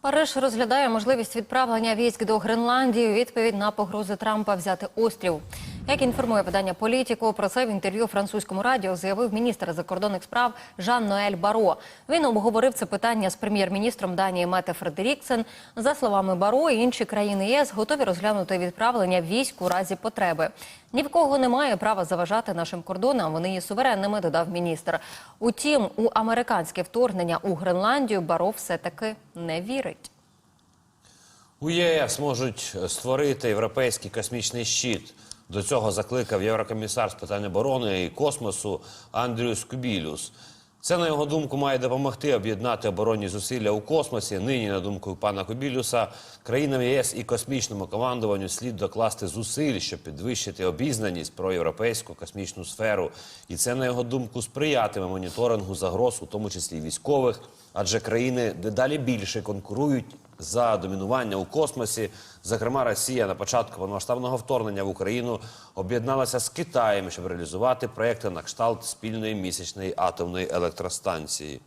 Париж розглядає можливість відправлення військ до Гренландії у відповідь на погрози Трампа взяти острів. Як інформує видання політику, про це в інтерв'ю французькому радіо заявив міністр закордонних справ Жан-Ноель Баро. Він обговорив це питання з прем'єр-міністром Данії Мете Фредеріксен. За словами Баро, інші країни ЄС готові розглянути відправлення військ у разі потреби. Ні в кого немає права заважати нашим кордонам. Вони є суверенними, додав міністр. Утім, у американське вторгнення у Гренландію Баро все таки не вірить. У ЄС можуть створити європейський космічний щит. До цього закликав єврокомісар з питань оборони і космосу Андрюс Кубілюс. Це, на його думку, має допомогти об'єднати оборонні зусилля у космосі. Нині, на думку пана Кубілюса, країнам ЄС і космічному командуванню слід докласти зусиль, щоб підвищити обізнаність про європейську космічну сферу. І це, на його думку, сприятиме моніторингу загроз, у тому числі військових, адже країни дедалі більше конкурують за домінування у космосі. Зокрема, Росія на початку повномасштабного вторгнення в Україну об'єдналася з Китаєм, щоб реалізувати проекти на кшталт спільної місячної атомної електростанції.